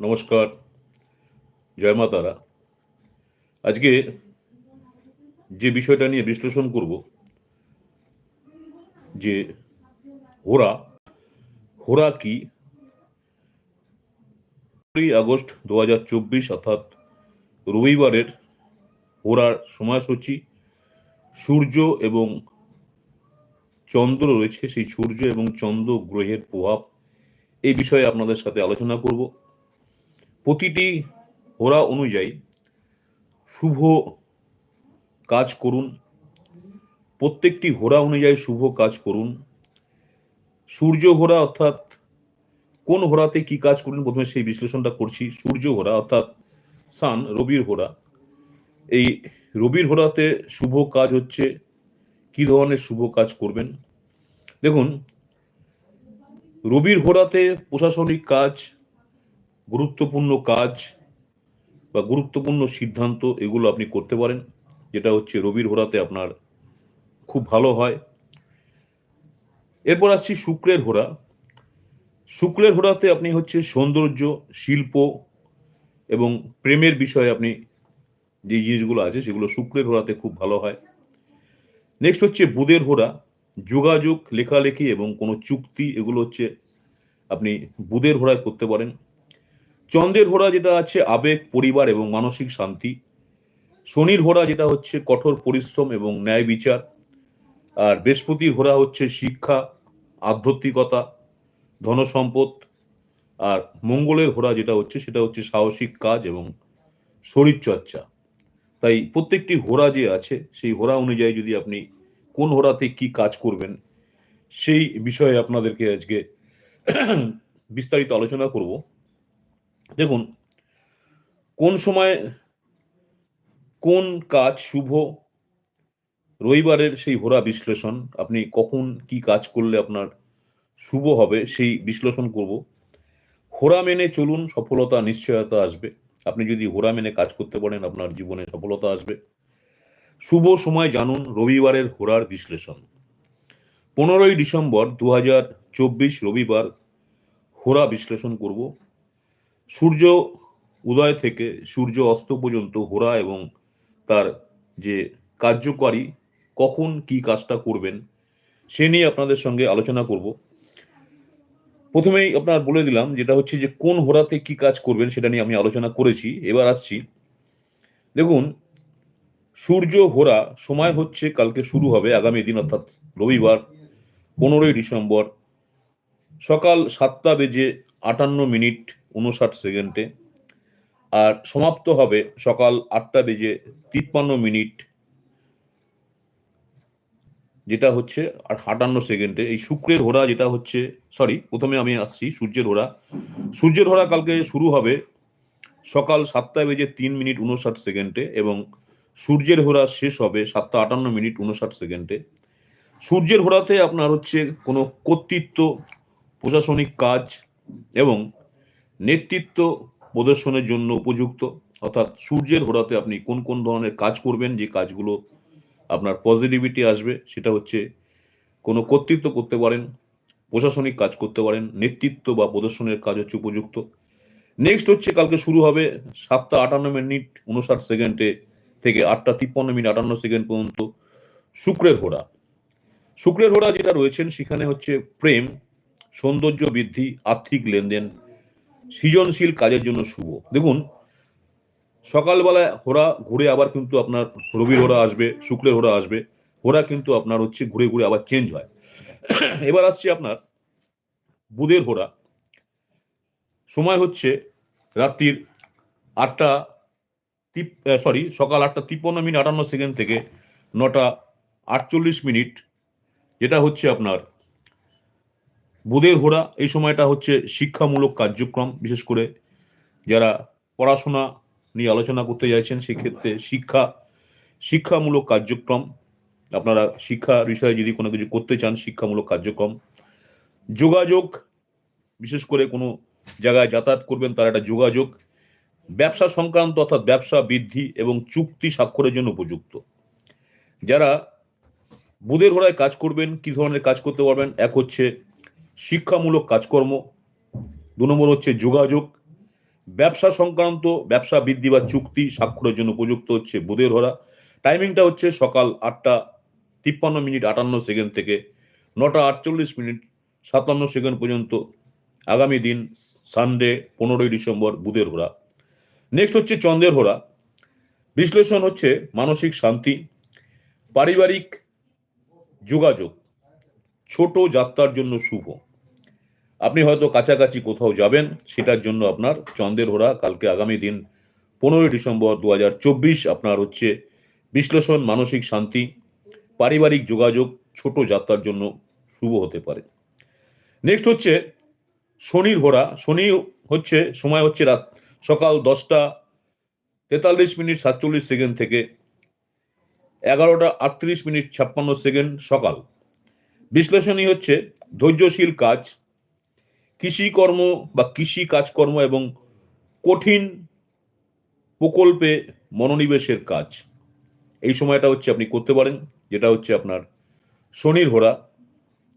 নমস্কার, জয় মা তারা। আজকে যে বিষয়টা নিয়ে বিশ্লেষণ করব, যে হোরা হোরা কি? আগস্ট দু হাজার চব্বিশ, অর্থাৎ রবিবারের হোরার সময়সূচি, সূর্য এবং চন্দ্র রয়েছে, সেই সূর্য এবং চন্দ্র গ্রহের প্রভাব এই বিষয়ে আপনাদের সাথে আলোচনা করব। প্রতিটি হোরা অনুযায়ী শুভ কাজ করুন। প্রত্যেকটি হোরা অনুযায়ী শুভ কাজ করুন। সূর্য হোরা অর্থাৎ কোন হোরাতে কি কাজ করুন প্রথমে সেই বিশ্লেষণটা করছি। সূর্য হোরা অর্থাৎ সান রবির হোরা এই রবির হোরাতে শুভ কাজ হচ্ছে কি ধরনের শুভ কাজ করবেন? দেখুন, রবির হোরাতে প্রশাসনিক কাজ গুরুত্বপূর্ণ কাজ বা গুরুত্বপূর্ণ সিদ্ধান্ত এগুলো আপনি করতে পারেন। যেটা হচ্ছে রবির হোরাতে আপনার খুব ভালো হয়। এরপর আসছি শুক্রের হোরা শুক্রের হোরাতে আপনি হচ্ছে সৌন্দর্য, শিল্প এবং প্রেমের বিষয়ে আপনি যে জিনিসগুলো আছে সেগুলো শুক্রের হোরাতে খুব ভালো হয়। নেক্সট হচ্ছে বুধের হোরা যোগাযোগ, লেখালেখি এবং কোনো চুক্তি এগুলো হচ্ছে আপনি বুধের হোরায় করতে পারেন। চন্দ্রের হোরা যেটা আছে, আবেগ, পরিবার এবং মানসিক শান্তি। শনির হোরা যেটা হচ্ছে, কঠোর পরিশ্রম এবং ন্যায় বিচার। আর বৃহস্পতির হোরা হচ্ছে, শিক্ষা, আধ্যাত্মিকতা, ধনসম্পদ। আর মঙ্গলের হোরা যেটা হচ্ছে, সেটা হচ্ছে সাহসিক কাজ এবং শরীরচর্চা। তাই প্রত্যেকটি হোরা যে আছে, সেই হোরা অনুযায়ী যদি আপনি কোন হোরাতে কি কাজ করবেন, সেই বিষয়ে আপনাদেরকে আজকে বিস্তারিত আলোচনা করব। দেখুন, কোন সময় কোন কাজ শুভ, রবিবারের সেই হোরা বিশ্লেষণ, আপনি কখন কি কাজ করলে আপনার শুভ হবে সেই বিশ্লেষণ করব। হোরা মেনে চলুন, সফলতা, নিশ্চয়তা আসবে। আপনি যদি হোরা মেনে কাজ করতে পারেন, আপনার জীবনে সফলতা আসবে। শুভ সময় জানুন, রবিবারের হোরার বিশ্লেষণ। পনেরোই ডিসেম্বর দু রবিবার হোরা বিশ্লেষণ করব। সূর্য উদয় থেকে সূর্য অস্ত পর্যন্ত হোরা এবং তার যে কার্যকারী কখন কি কাজটা করবেন, সে নিয়ে আপনাদের সঙ্গে আলোচনা করব। প্রথমেই আপনার বলে দিলাম যেটা হচ্ছে যে কোন হোরাতে কি কাজ করবেন সেটা নিয়ে আমি আলোচনা করেছি। এবার আসছি। দেখুন, সূর্য হোরা সময় হচ্ছে কালকে শুরু হবে আগামী দিন, অর্থাৎ রবিবার, পনেরোই ডিসেম্বর, সকাল সাতটা বেজে আটান্ন মিনিট উনষাট সেকেন্ডে। আর সমাপ্ত হবে সকাল আটটা বেজে তিপ্পান্ন মিনিট, যেটা হচ্ছে আর আটান্ন সেকেন্ডে। এই শুক্রের হোরা যেটা হচ্ছে সরি প্রথমে আমি আসছি সূর্যের হোরা সূর্যের হোরা কালকে শুরু হবে সকাল সাতটা বেজে তিন মিনিট উনষাট সেকেন্ডে এবং সূর্যের হোরা শেষ হবে সাতটা আটান্ন মিনিট উনষাট সেকেন্ডে। সূর্যের হোরাতে আপনার হচ্ছে কোনো কর্তৃত্ব, প্রশাসনিক কাজ এবং নেতৃত্ব প্রদর্শনের জন্য উপযুক্ত। অর্থাৎ সূর্যের হোরাতে আপনি কোন কোন ধরনের কাজ করবেন, যে কাজগুলো আপনার পজিটিভিটি আসবে, সেটা হচ্ছে কোনো কর্তৃত্ব করতে পারেন, প্রশাসনিক কাজ করতে পারেন, নেতৃত্ব বা প্রদর্শনের কাজ হচ্ছে উপযুক্ত। নেক্সট হচ্ছে কালকে শুরু হবে সাতটা আটান্ন মিনিট উনষাট সেকেন্ডে থেকে আটটা তিপ্পান্ন মিনিট আটান্ন সেকেন্ড পর্যন্ত শুক্রের হোরা শুক্রের হোরা যেটা রয়েছেন, সেখানে হচ্ছে প্রেম। সৌন্দর্য বৃদ্ধি, আর্থিক লেনদেন সৃজনশীল কাজের জন্য শুভ। দেখুন সকালবেলায় হোরা ঘুরে আবার কিন্তু আপনার রবির হোরা আসবে, শুক্রের হোরা আসবে হোরা কিন্তু আপনার হচ্ছে ঘুরে ঘুরে আবার চেঞ্জ হয়। এবার আসছে আপনার বুধের হোরা সময় হচ্ছে রাত্রির আটটা সরি সকাল আটটা তিপ্পান্ন মিনিট আটান্ন সেকেন্ড থেকে নটা আটচল্লিশ মিনিট, যেটা হচ্ছে আপনার বুধের হোরা এই সময়টা হচ্ছে শিক্ষামূলক কার্যক্রম। বিশেষ করে যারা পড়াশোনা নিয়ে আলোচনা করতে চাইছেন সেক্ষেত্রে শিক্ষা, শিক্ষামূলক কার্যক্রম। আপনারা শিক্ষা বিষয়ে যদি কোনো কিছু করতে চান, শিক্ষামূলক কার্যক্রম। যোগাযোগ, বিশেষ করে কোনো জায়গায় যাতায়াত করবেন, তার একটা যোগাযোগ। ব্যবসা সংক্রান্ত অর্থাৎ ব্যবসা বৃদ্ধি এবং চুক্তি স্বাক্ষরের জন্য উপযুক্ত। যারা বুধের ঘোড়ায় কাজ করবেন, কি ধরনের কাজ করতে পারবেন? এক হচ্ছে শিক্ষামূলক কাজকর্ম। দু নম্বর হচ্ছে যোগাযোগ। ব্যবসা সংক্রান্ত ব্যবসা বৃদ্ধি বা চুক্তি স্বাক্ষরের জন্য উপযুক্ত হচ্ছে বুধের হরা। টাইমিংটা হচ্ছে সকাল আটটা তিপ্পান্ন মিনিট আটান্ন সেকেন্ড থেকে নটা আটচল্লিশ মিনিট সাতান্ন সেকেন্ড পর্যন্ত। আগামী দিন সানডে পনেরোই ডিসেম্বর বুধের ঘোড়া নেক্সট হচ্ছে চন্দ্রের ঘোড়া বিশ্লেষণ হচ্ছে মানসিক শান্তি, পারিবারিক যোগাযোগ। ছোট যাত্রার জন্য শুভ। আপনি হয়তো কাছাকাছি কোথাও যাবেন, সেটার জন্য আপনার চন্দ্রের ঘোড়া কালকে আগামী দিন পনেরোই ডিসেম্বর দু হাজার চব্বিশ আপনার হচ্ছে বিশ্লেষণ, মানসিক শান্তি, পারিবারিক যোগাযোগ, ছোট যাত্রার জন্য শুভ হতে পারে। নেক্সট হচ্ছে শনির ঘোড়া শনি হচ্ছে, সময় হচ্ছে রাত সকাল দশটা তেতাল্লিশ মিনিট সাতচল্লিশ সেকেন্ড থেকে এগারোটা আটত্রিশ মিনিট ছাপ্পান্ন সেকেন্ড সকাল। বিশ্লেষণী হচ্ছে ধৈর্যশীল কাজ কৃষিকর্ম বা কৃষি কাজকর্ম এবং কঠিন প্রকল্পে মনোনিবেশের কাজ। এই সময়টা হচ্ছে আপনি করতে পারেন, যেটা হচ্ছে আপনার শনির ঘোড়া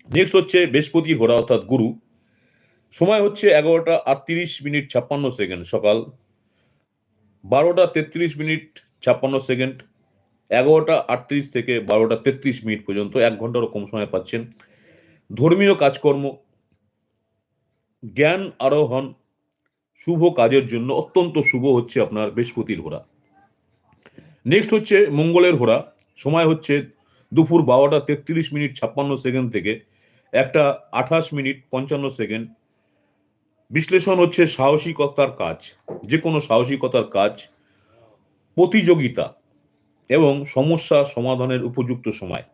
নেক্সট হচ্ছে বৃহস্পতির ঘোড়া অর্থাৎ গুরু। সময় হচ্ছে এগারোটা আটত্রিশ মিনিট ছাপ্পান্ন সেকেন্ড সকাল। বারোটা তেত্রিশ মিনিট ছাপ্পান্ন সেকেন্ড। এগারোটা আটত্রিশ থেকে বারোটা তেত্রিশ মিনিট পর্যন্ত এক ঘন্টারও কম সময় পাচ্ছেন। ধর্মীয় কাজকর্ম, জ্ঞান আরোহণ শুভ কাজের জন্য অত্যন্ত শুভ হচ্ছে আপনার বৃহস্পতির ঘোড়া নেক্সট হচ্ছে মঙ্গলের ঘোড়া সময় হচ্ছে দুপুর বারোটা তেত্রিশ মিনিট ছাপ্পান্ন সেকেন্ড থেকে একটা আঠাশ মিনিট পঞ্চান্ন সেকেন্ড। বিশ্লেষণ হচ্ছে সাহসিকতার কাজ যে কোনো সাহসিকতার কাজ। প্রতিযোগিতা এবং সমস্যা সমাধানের উপযুক্ত সময়।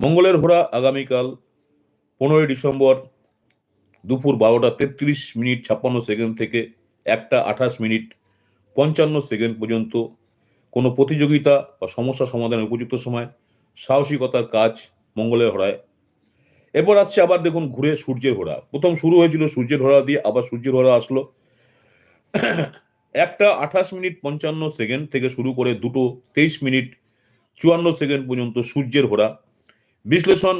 মঙ্গলের ঘোড়া আগামীকাল পনেরোই ডিসেম্বর দুপুর বারোটা তেত্রিশ মিনিট ছাপ্পান্ন সেকেন্ড থেকে একটা আঠাশ মিনিট পঞ্চান্ন সেকেন্ড পর্যন্ত কোনো প্রতিযোগিতা বা সমস্যা সমাধানের উপযুক্ত সময়, সাহসিকতার কাজ মঙ্গলের ঘোড়ায়। এরপর আসছে আবার দেখুন ঘুরে সূর্যের ঘোড়া। প্রথম শুরু হয়েছিল সূর্যের ঘোড়া দিয়ে আবার সূর্যের ঘোড়া আসলো। একটা আঠাশ মিনিট পঞ্চান্ন সেকেন্ড থেকে শুরু করে দুটো তেইশ মিনিট চুয়ান্ন সেকেন্ড পর্যন্ত সূর্যের ঘোড়া। বিশ্লেষণ,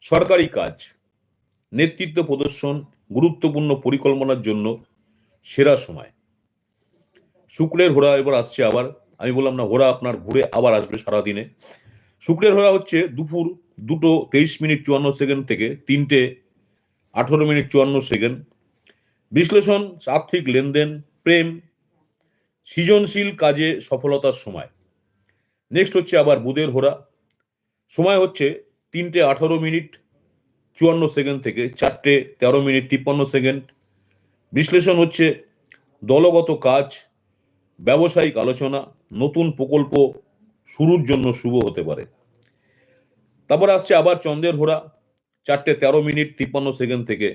সরকারি কাজ, নেতৃত্ব প্রদর্শন, গুরুত্বপূর্ণ পরিকল্পনার জন্য সেরা সময়। শুক্রের ঘোড়া এবার আসছে আবার। আমি বললাম, না, ঘোড়া আপনার ঘুরে আবার আসবে সারাদিনে। শুক্রের ঘোড়া হচ্ছে দুপুর দুটো তেইশ মিনিট চুয়ান্ন সেকেন্ড থেকে তিনটে আঠেরো মিনিট চুয়ান্ন সেকেন্ড। বিশ্লেষণ, আর্থিক লেনদেন প্রেম, সৃজনশীল কাজে সফলতার সময়। নেক্সট হচ্ছে আবার বুধের ঘোড়া সময় হচ্ছে তিনটে আঠারো মিনিট, চুয়ান্ন সেকেন্ড থেকে চারটে তেরো মিনিট, তিপ্পান্ন সেকেন্ড। বিশ্লেষণ হচ্ছে দলগত কাজ, ব্যবসায়িক আলোচনা, নতুন প্রকল্প শুরুর জন্য শুভ হতে পারে। তারপর আসছে আবার চন্দ্রের ঘোড়া চারটে তেরো মিনিট, তিপ্পান্ন সেকেন্ড থেকে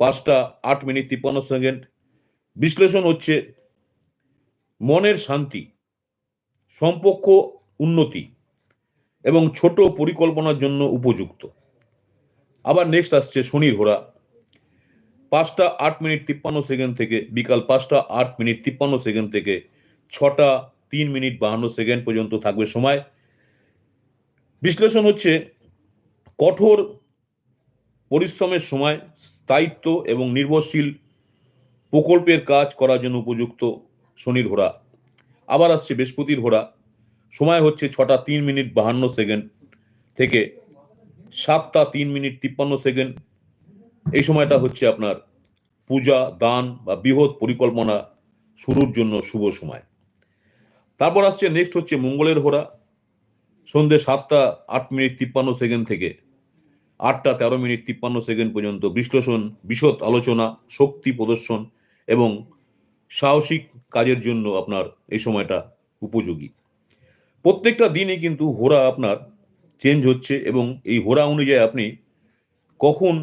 পাঁচটা আট মিনিট, তিপ্পান্ন সেকেন্ড। বিশ্লেষণ হচ্ছে মনের শান্তি, সম্পর্ক, উন্নতি এবং ছোট পরিকল্পনার জন্য উপযুক্ত। আবার নেক্সট আসছে শনির ঘোড়া। পাঁচটা আট মিনিট তিপ্পান্ন সেকেন্ড থেকে বিকাল পাঁচটা আট মিনিট তিপ্পান্ন সেকেন্ড থেকে ছটা তিন মিনিট বাহান্ন সেকেন্ড পর্যন্ত থাকবে সময়। বিশ্লেষণ হচ্ছে কঠোর পরিশ্রমের সময়, স্থায়িত্ব এবং নির্ভরশীল প্রকল্পের কাজ করার জন্য উপযুক্ত শনির ঘোড়া। আবার আসছে বৃহস্পতির ঘোড়া। সময় হচ্ছে ছটা তিন মিনিট বাহান্ন সেকেন্ড থেকে সাতটা তিন মিনিট তিপ্পান্ন সেকেন্ড। এই সময়টা হচ্ছে আপনার পূজা, দান বা বৃহৎ পরিকল্পনা শুরুর জন্য শুভ সময়। তারপর আসছে নেক্সট হচ্ছে মঙ্গলের ঘোড়া। সন্ধ্যে সাতটা আট মিনিট তিপ্পান্ন সেকেন্ড থেকে আটটা তেরো মিনিট তিপ্পান্ন সেকেন্ড পর্যন্ত বিশ্লেষণ, বিশদ আলোচনা, শক্তি প্রদর্শন এবং সাহসিক কাজের জন্য আপনার এই সময়টা উপযোগী। প্রত্যেকটা দিনই কিন্তু হোরা আপনার চেঞ্জ হচ্ছে এবং এই হোরা অনুযায়ী আপনি কখন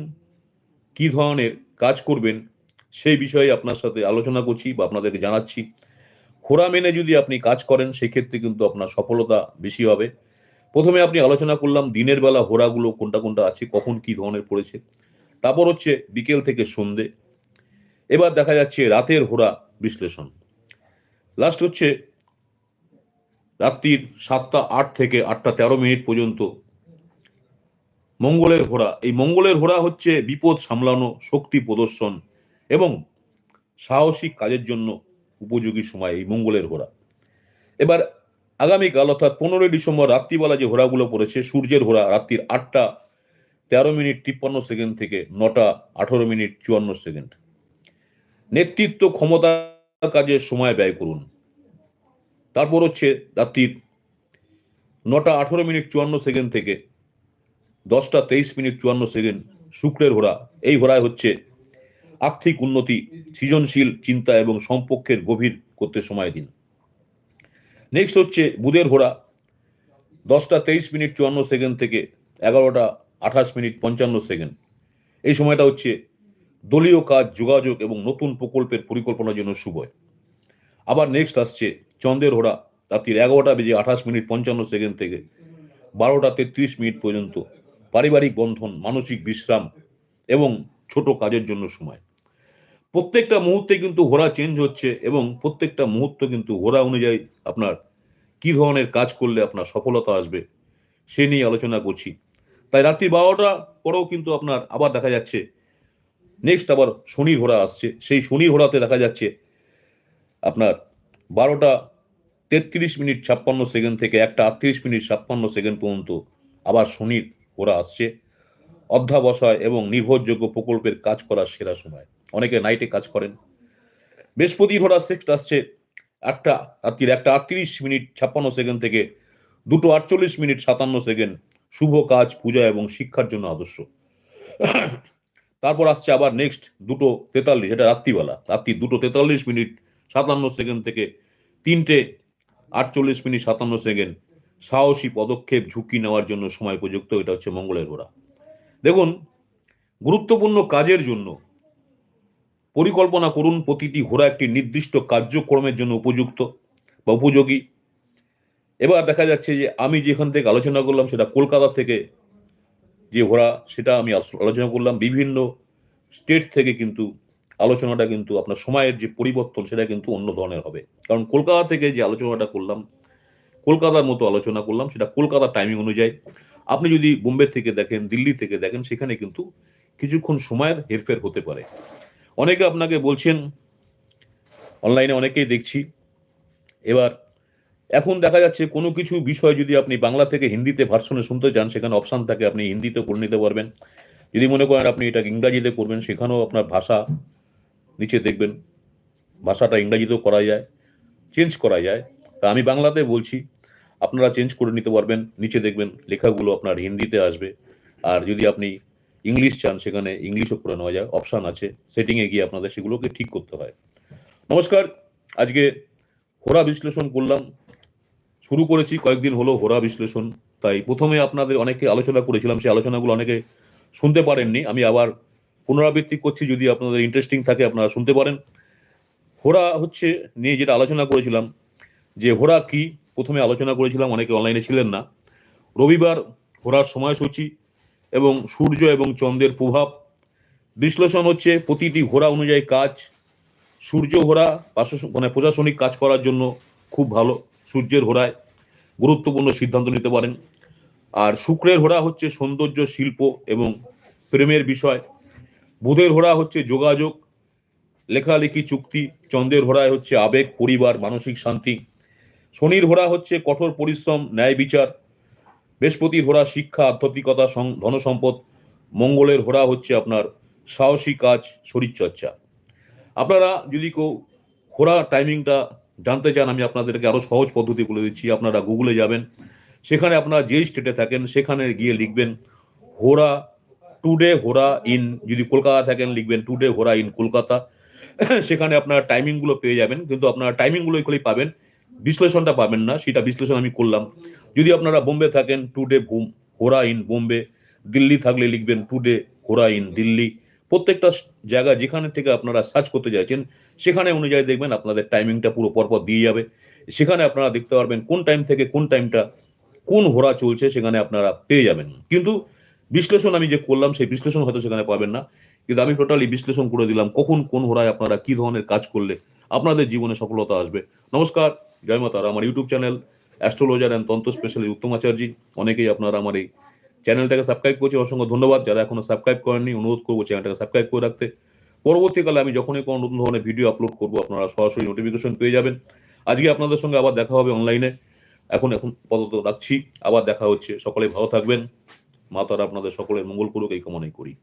কি ধরনের কাজ করবেন সেই বিষয়ে আপনার সাথে আলোচনা করছি বা আপনাদেরকে জানাচ্ছি। হোরা মেনে যদি আপনি কাজ করেন, সেক্ষেত্রে কিন্তু আপনার সফলতা বেশি হবে। প্রথমে আপনি আলোচনা করলাম দিনের বেলা হোরাগুলো কোনটা কোনটা আছে, কখন কি ধরনের পড়েছে। তারপর হচ্ছে বিকেল থেকে সন্ধে। এবার দেখা যাচ্ছে রাতের ঘোড়া বিশ্লেষণ। লাস্ট হচ্ছে রাত্রির সাতটা আট থেকে আটটা তেরো মিনিট পর্যন্ত। মঙ্গলের ঘোড়া এই মঙ্গলের ঘোড়া হচ্ছে বিপদ সামলানো, শক্তি প্রদর্শন এবং সাহসিক কাজের জন্য উপযোগী সময়, এই মঙ্গলের ঘোড়া এবার আগামীকাল অর্থাৎ পনেরোই ডিসেম্বর রাত্রিবেলা যে ঘোড়াগুলো পড়েছে, সূর্যের ঘোড়া রাত্রির আটটা তেরো মিনিট তিপ্পান্ন সেকেন্ড থেকে নটা আঠারো মিনিট চুয়ান্ন সেকেন্ড। নেতৃত্ব ক্ষমতা কাজে সময় ব্যয় করুন। তারপর হচ্ছে রাত্রির নটা আঠারো মিনিট চুয়ান্ন সেকেন্ড থেকে দশটা তেইশ মিনিট চুয়ান্ন সেকেন্ড শুক্রের ঘোড়া। এই ঘোড়ায় হচ্ছে আর্থিক উন্নতি, সৃজনশীল চিন্তা এবং সম্পর্কের গভীর করতে সময় দিন। নেক্সট হচ্ছে বুধের ঘোড়া। দশটা তেইশ মিনিট চুয়ান্ন সেকেন্ড থেকে এগারোটা আঠাশ মিনিট পঞ্চান্ন সেকেন্ড। এই সময়টা হচ্ছে দলীয় কাজ, যোগাযোগ এবং নতুন প্রকল্পের পরিকল্পনার জন্য শুভ। আবার নেক্সট আসছে চন্দ্রের ঘোড়া রাত্রির এগারোটা বেজে আঠাশ মিনিট পঞ্চান্ন সেকেন্ড থেকে বারোটা তেত্রিশ মিনিট পর্যন্ত পারিবারিক বন্ধন, মানসিক বিশ্রাম এবং ছোট কাজের জন্য সময়। প্রত্যেকটা মুহূর্তে কিন্তু ঘোড়া চেঞ্জ হচ্ছে এবং প্রত্যেকটা মুহূর্ত কিন্তু ঘোড়া অনুযায়ী আপনার কি ধরনের কাজ করলে আপনার সফলতা আসবে সে নিয়ে আলোচনা করছি। তাই রাত্রি বারোটা পরেও কিন্তু আপনার আবার দেখা যাচ্ছে নেক্সট আবার শনি ঘোড়া আসছে। সেই শনি ঘোড়াতে দেখা যাচ্ছে আপনার বারোটা তেত্রিশ মিনিট ছাপ্পান্ন সেকেন্ড থেকে একটা আটত্রিশ মিনিট ছাপ্পান্ন সেকেন্ড পর্যন্ত আবার শনির ঘোড়া আসছে। অধ্যাবসায় এবং নির্ভরযোগ্য প্রকল্পের কাজ করার সেরা সময়। অনেকে নাইটে কাজ করেন। বৃহস্পতি ঘোড়া সিক্সট আসছে একটা রাত্রির একটা আটত্রিশ মিনিট ছাপ্পান্ন সেকেন্ড থেকে দুটো আটচল্লিশ মিনিট সাতান্ন সেকেন্ড। শুভ কাজ, পূজা এবং শিক্ষার জন্য আদর্শ। তারপর আসছে আবার নেক্সট দুটো তেতাল্লিশ, এটা রাত্রিবেলা। রাত্রি দুটো তেতাল্লিশ মিনিট, সাতান্ন সেকেন্ড থেকে তিনটে আটচল্লিশ মিনিট, সাতান্ন সেকেন্ড সাহসী পদক্ষেপ, ঝুঁকি নেওয়ার জন্য সময় উপযুক্ত, এটা হচ্ছে মঙ্গলের ঘোড়া দেখুন, গুরুত্বপূর্ণ কাজের জন্য পরিকল্পনা করুন, প্রতিটি ঘোড়া একটি নির্দিষ্ট কার্যক্রমের জন্য উপযুক্ত বা উপযোগী। এবার দেখা যাচ্ছে যে, আমি যেখান থেকে আলোচনা করলাম, সেটা কলকাতা থেকে যে ঘোড়া সেটা আমি আলোচনা করলাম। বিভিন্ন স্টেট থেকে কিন্তু আলোচনাটা কিন্তু আপনার সময়ের যে পরিবর্তন সেটা কিন্তু অন্য ধরনের হবে। কারণ কলকাতা থেকে যে আলোচনাটা করলাম, কলকাতার মতো আলোচনা করলাম, সেটা কলকাতা টাইমিং অনুযায়ী। আপনি যদি বোম্বে থেকে দেখেন, দিল্লি থেকে দেখেন, সেখানে কিন্তু কিছুক্ষণ সময়ের হেরফের হতে পারে। অনেকে আপনাকে বলছেন অনলাইনে অনেকেই দেখছি, এবার এখন দেখা যাচ্ছে কোনো কিছু বিষয় যদি আপনি বাংলা থেকে হিন্দিতে ভার্সনে শুনতে চান, সেখানে অপশান থাকে আপনি হিন্দিতে করে নিতে পারবেন। যদি মনে করেন আপনি এটা ইংরাজিতে করবেন, সেখানেও আপনার ভাষা নিচে দেখবেন, ভাষাটা ইংরাজিতেও করা যায় চেঞ্জ করা যায়। তা আমি বাংলাতে বলছি, আপনারা চেঞ্জ করে নিতে পারবেন, নিচে দেখবেন লেখাগুলো আপনার হিন্দিতে আসবে। আর যদি আপনি ইংলিশ চান, সেখানে ইংলিশও করে নেওয়া যায় অপশান আছে সেটিংয়ে গিয়ে আপনাদের সেগুলোকে ঠিক করতে হয়। নমস্কার, আজকে হোরা বিশ্লেষণ করলাম শুরু করেছি কয়েকদিন হলো হোরা বিশ্লেষণ। তাই প্রথমে আপনাদের অনেকে আলোচনা করেছিলাম, সেই আলোচনাগুলো অনেকে শুনতে পারেননি। আমি আবার পুনরাবৃত্তি করছি, যদি আপনাদের ইন্টারেস্টিং থাকে আপনারা শুনতে পারেন। হোরা হচ্ছে নিয়ে যেটা আলোচনা করেছিলাম, যে হোরা কি, প্রথমে আলোচনা করেছিলাম, অনেকে অনলাইনে ছিলেন না। রবিবার হোরার সময়সূচি এবং সূর্য এবং চন্দ্রের প্রভাব। বিশ্লেষণ হচ্ছে প্রতিটি ঘোড়া অনুযায়ী কাজ। সূর্য ঘোড়া মানে প্রশাসনিক কাজ করার জন্য খুব ভালো, সূর্যের ঘোড়ায় গুরুত্বপূর্ণ সিদ্ধান্ত নিতে পারেন। আর শুক্রের ঘোড়া হচ্ছে সৌন্দর্য, শিল্প এবং প্রেমের বিষয়। বুধের ঘোড়া হচ্ছে যোগাযোগ, লেখালেখি, চুক্তি। চন্দ্রের ঘোড়ায় হচ্ছে আবেগ, পরিবার, মানসিক শান্তি। শনির ঘোড়া হচ্ছে কঠোর পরিশ্রম, ন্যায় বিচার। বৃহস্পতির ঘোড়া শিক্ষা, আধ্যাত্মিকতা ধনসম্পদ। মঙ্গলের ঘোড়া হচ্ছে আপনার সাহসী কাজ, শরীরচর্চা। আপনারা যদি কেউ ঘোড়া টাইমিংটা জানতে চান, আমি আপনাদেরকে আরও সহজ পদ্ধতি বলে দিচ্ছি, আপনারা গুগলে যাবেন। সেখানে আপনারা যেই স্টেটে থাকেন, সেখানে গিয়ে লিখবেন হোরা টুডে হোরা ইন যদি কলকাতা থাকেন, লিখবেন টুডে হোরা ইন কলকাতা সেখানে আপনার টাইমিংগুলো পেয়ে যাবেন, কিন্তু আপনারা টাইমিংগুলো এগুলোই পাবেন, বিশ্লেষণটা পাবেন না, সেটা বিশ্লেষণ আমি করলাম। যদি আপনারা বোম্বে থাকেন টুডে হোরা ইন বোম্বে, দিল্লি থাকলে লিখবেন টুডে হোরা ইন দিল্লি। প্রত্যেকটা জায়গা যেখানে থেকে আপনারা সার্চ করতে চাইছেন সেখানে অনুযায়ী দেখবেন আপনাদের টাইমিংটা পুরো পরপর দিয়ে যাবে। সেখানে আপনারা দেখতে পারবেন কোন টাইম থেকে কোন টাইমটা কোন ঘোড়া চলছে, সেখানে আপনারা পেয়ে যাবেন। কিন্তু বিশ্লেষণ আমি যে করলাম, সেই বিশ্লেষণ হয়তো সেখানে পাবেন না। কিন্তু আমি টোটালি বিশ্লেষণ করে দিলাম কখন কোন ঘোড়ায় আপনারা কি ধরনের কাজ করলে আপনাদের জীবনে সফলতা আসবে। নমস্কার, জয় মাতার আমার YouTube channel astrologer and tantra specially Uttam Acharya. অনেকেই আপনারা আমার এই চ্যানেলটাকে সাবস্ক্রাইব করছে অসংখ্য ধন্যবাদ। যারা এখনও সাবস্ক্রাইব করেননি, অনুরোধ করব চ্যানেলটাকে সাবস্ক্রাইব করে রাখতে। পরবর্তীকালে আমি যখনই কোনো নতুন ধরনের ভিডিও আপলোড করব আপনারা সরাসরি নোটিফিকেশন পেয়ে যাবেন। আজকে আপনাদের সঙ্গে আবার দেখা হবে অনলাইনে এখন এখন পদত রাখছি। আবার দেখা হচ্ছে। সকলে ভালো থাকবেন। মা তারা আপনাদের সকলের মঙ্গল করুক এই কামনাই করি।